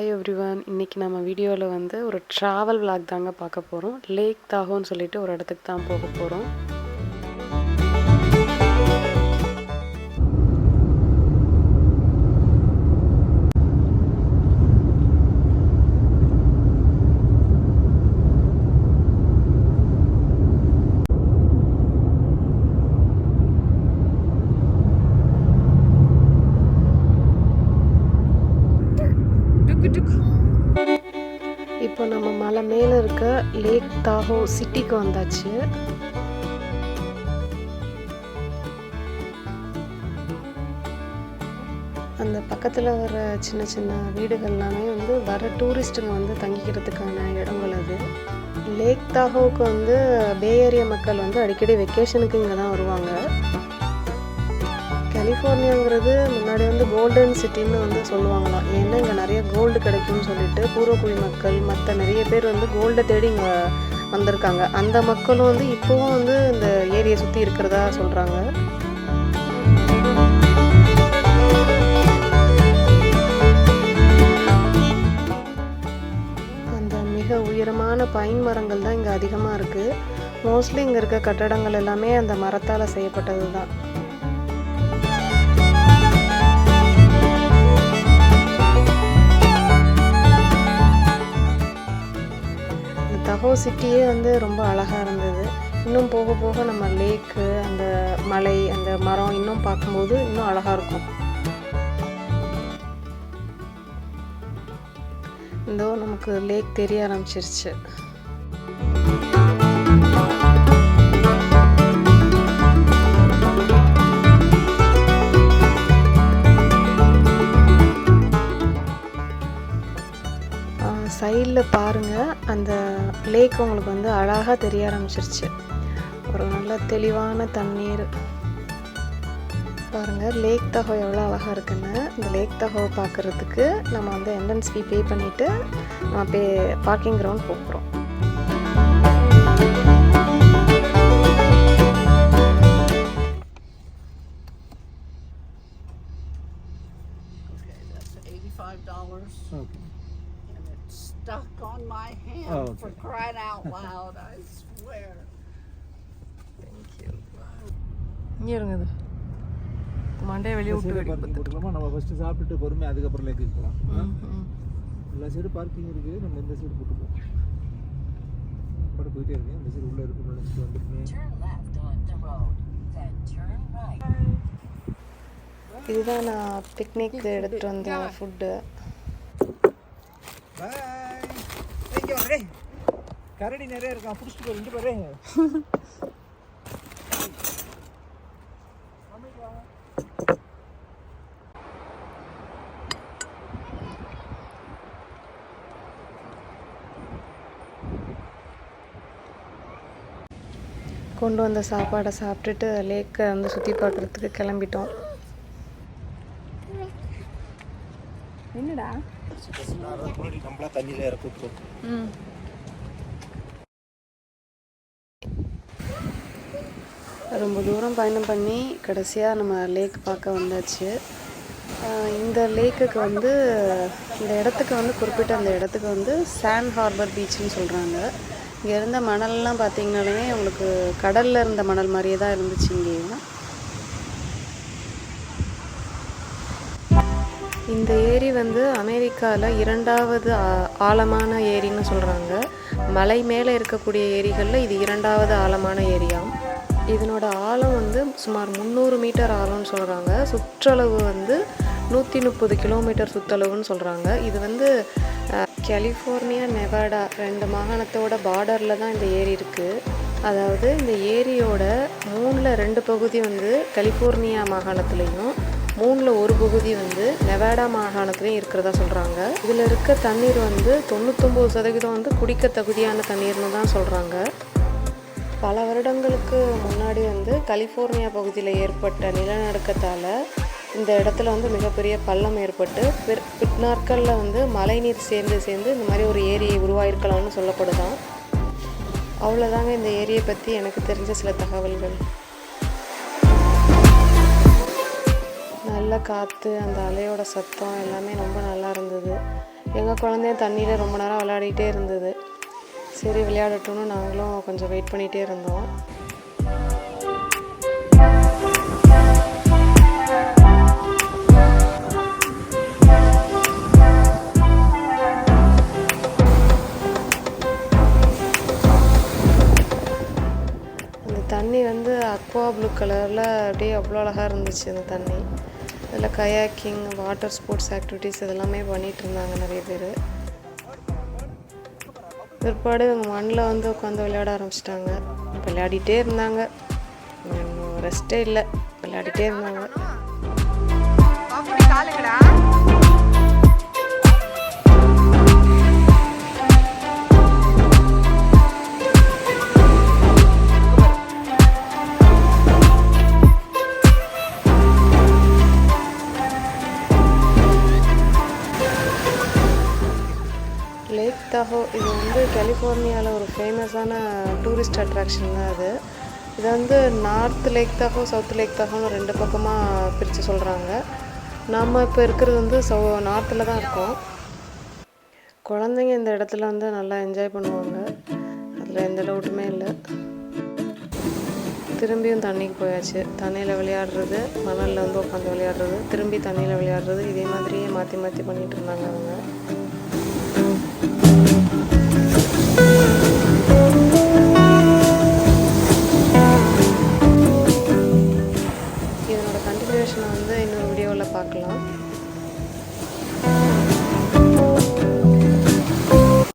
Hi everyone இன்னைக்கு நம்ம வீடியோவில் வந்து ஒரு ட்ராவல் விளாக் தாங்க பார்க்க போகிறோம் லேக் தாகோன்னு சொல்லிட்டு ஒரு இடத்துக்கு தான் போக போகிறோம் இப்போ நம்ம மலை மேலே இருக்க லேக் தாகோ சிட்டிக்கு வந்தாச்சு. அந்த பக்கத்தில் வர சின்ன சின்ன வீடுகள் எல்லாமே வந்து வர டூரிஸ்ட்டுங்க வந்து தங்கிக்கிறதுக்கான இடங்கள் அது. லேக் தாகோவுக்கு வந்து பே ஏரியா மக்கள் வந்து அடிக்கடி வெக்கேஷனுக்கு இங்கே தான் வருவாங்க. கலிஃபோர்னியாங்கிறது முன்னாடி வந்து கோல்டன் சிட்டின்னு வந்து சொல்லுவாங்களாம். ஏன்னா இங்கே நிறைய கோல்டு கிடைக்கும்னு சொல்லிட்டு பூர்வக்குடி மக்கள் மற்ற நிறைய பேர் வந்து கோல்டை தேடி இங்கே வந்திருக்காங்க. அந்த மக்களும் வந்து இப்போவும் வந்து இந்த ஏரியை சுற்றி இருக்கிறதா சொல்கிறாங்க அந்த மிக உயரமான பைன் மரங்கள் தான் இங்கே அதிகமாக இருக்குது மோஸ்ட்லி இங்கே இருக்க கட்டடங்கள் எல்லாமே அந்த மரத்தால் செய்யப்பட்டது தான் இந்த தஹோ சிட்டியே வந்து ரொம்ப அழகாக இருந்தது. இன்னும் போக போக நம்ம லேக்கு அந்த மலை அந்த மரம் இன்னும் பார்க்கும்போது இன்னும் அழகாக இருக்கும். இதோ நமக்கு லேக் தெரிய ஆரம்பிச்சிருச்சு. சைடில் பாருங்கள் அந்த லேக் உங்களுக்கு வந்து அழகாக தெரிய ஆரம்பிச்சிருச்சு. ஒரு நல்ல தெளிவான தண்ணீர். பாருங்கள் லேக் தகோ எவ்வளோ அழகாக இருக்குன்னு. இந்த லேக் தகோவை பார்க்குறதுக்கு நம்ம வந்து என்ட்ரன்ஸ் ஃபீ பே பண்ணிவிட்டு நம்ம பே பார்க்கிங் கிரவுண்ட் போகிறோம் Okay, stuck on my hand Oh, for okay. crying out loud, I swear. இங்கே இருங்குது மண்டே வெளியே இந்த விட்டு பார்க்கிங் போட்டுக்கலாமா? நம்ம ஃபர்ஸ்ட் சாப்பிட்டுட்டு பொறுமை அதுக்கப்புறம் லேக்கு போகலாம் எல்லா சைடு பார்க்கிங் இருக்கு நம்ம இந்த சைடு போட்டுப்போம். பாட்டு போயிட்டே இருக்கேன் இந்த சைடு உள்ள இருக்குன்னு நினைச்சிட்டு வந்துருக்கேன் Turn left on the road, then turn right. இதுதான் நான் பிக்னிக் எடுத்துகிட்டு வந்த ஃபுட்டு பாய் இங்கே வரே கரடி நிறைய இருக்கான் பிடிச்சிட்டு போய் இங்கே பாரு கொண்டு வந்த சாப்பாடை சாப்பிட்டுட்டு லேக்கை வந்து சுற்றி பார்க்குறதுக்கு கிளம்பிட்டோம். நம்மளா தண்ணியில் ரொம்ப தூரம் பயணம் பண்ணி கடைசியாக நம்ம லேக் பார்க்க வந்தாச்சு. இந்த லேக்குக்கு வந்து இந்த இடத்துக்கு வந்து குறிப்பிட்ட அந்த இடத்துக்கு வந்து சாண்ட் ஹார்பர் பீச்சுன்னு சொல்கிறாங்க இங்கே இருந்த மணல்லாம் பார்த்தீங்கன்னாலுமே உங்களுக்கு கடலில் இருந்த மணல் மாதிரியே தான் இருந்துச்சு இங்கேயும். இந்த ஏரி வந்து அமெரிக்காவில் இரண்டாவது ஆ- ஆழமான ஏரின்னு சொல்கிறாங்க மலை மேலே இருக்கக்கூடிய ஏரிகளில் இது இரண்டாவது ஆழமான ஏரியாம். இதனோட ஆழம் வந்து சுமார் முந்நூறு மீட்டர் ஆழம்னு சொல்கிறாங்க சுற்றளவு வந்து நூற்றி முப்பது கிலோமீட்டர் சுற்றளவுன்னு சொல்கிறாங்க இது வந்து கலிஃபோர்னியா நெவாடா ரெண்டு மாகாணத்தோட பார்டரில் தான் இந்த ஏரி இருக்குது அதாவது இந்த ஏரியோட மூணில் ரெண்டு பகுதி வந்து கலிஃபோர்னியா மாகாணத்துலேயும் மூணில் ஒரு பகுதி வந்து நெவாடா மாகாணத்துலேயும் இருக்கிறதா சொல்கிறாங்க இதில் இருக்க தண்ணீர் வந்து தொண்ணூத்தொம்பது சதவீதம் வந்து குடிக்க தகுதியான தண்ணீர்னு தான் சொல்கிறாங்க பல வருடங்களுக்கு முன்னாடி வந்து கலிஃபோர்னியா பகுதியில் ஏற்பட்ட நிலநடுக்கத்தால் இந்த இடத்துல வந்து மிகப்பெரிய பள்ளம் ஏற்பட்டு பிற் பிற்நாட்களில் வந்து மழைநீர் சேர்ந்து சேர்ந்து இந்த மாதிரி ஒரு ஏரியை உருவாயிருக்கலாம்னு சொல்லப்படுதான். அவ்வளோதாங்க இந்த ஏரியை பற்றி எனக்கு தெரிஞ்ச சில தகவல்கள். நல்ல காற்று அந்த அலையோட சத்தம் எல்லாமே ரொம்ப நல்லா இருந்தது. எங்கள் குழந்தையும் தண்ணியில் ரொம்ப நேரம் விளையாடிட்டே இருந்தது. சரி விளையாடட்டும்னு நாங்களும் கொஞ்சம் வெயிட் பண்ணிகிட்டே இருந்தோம். தண்ணி வந்து அக்வா ப்ளூ கலரில் அப்படியே அவ்வளோ அழகாக இருந்துச்சு அந்த தண்ணி. அதில் கயாக்கிங் வாட்டர் ஸ்போர்ட்ஸ் ஆக்டிவிட்டீஸ் இதெல்லாமே பண்ணிகிட்டு இருந்தாங்க நிறைய பேர். பிற்பாடு இவங்க மண்ணில் வந்து உட்காந்து விளையாட ஆரம்பிச்சிட்டாங்க. விளையாடிட்டே இருந்தாங்க. ரெஸ்ட்டே இல்லை. விளையாடிட்டே இருந்தாங்க. லேக் இது வந்து கலிஃபோர்னியாவில் ஒரு ஃபேமஸான டூரிஸ்ட் அட்ராக்ஷன் தான் அது. இது வந்து north lake Tahoe south lake தகோன்னு ரெண்டு பக்கமாக பிரித்து சொல்கிறாங்க நம்ம இப்போ இருக்கிறது வந்து சவு நார்த்தில் தான் இருக்கோம். குழந்தைங்க இந்த இடத்துல வந்து நல்லா என்ஜாய் பண்ணுவாங்க. அதில் எந்த டவுட்டுமே இல்லை. திரும்பியும் தண்ணிக்கு போயாச்சு. தண்ணியில் விளையாடுறது மணலில் வந்து உட்காந்து விளையாடுறது திரும்பி தண்ணியில் விளையாடுறது இதே மாதிரியே மாற்றி மாற்றி பண்ணிகிட்டு இருந்தாங்க அவங்க.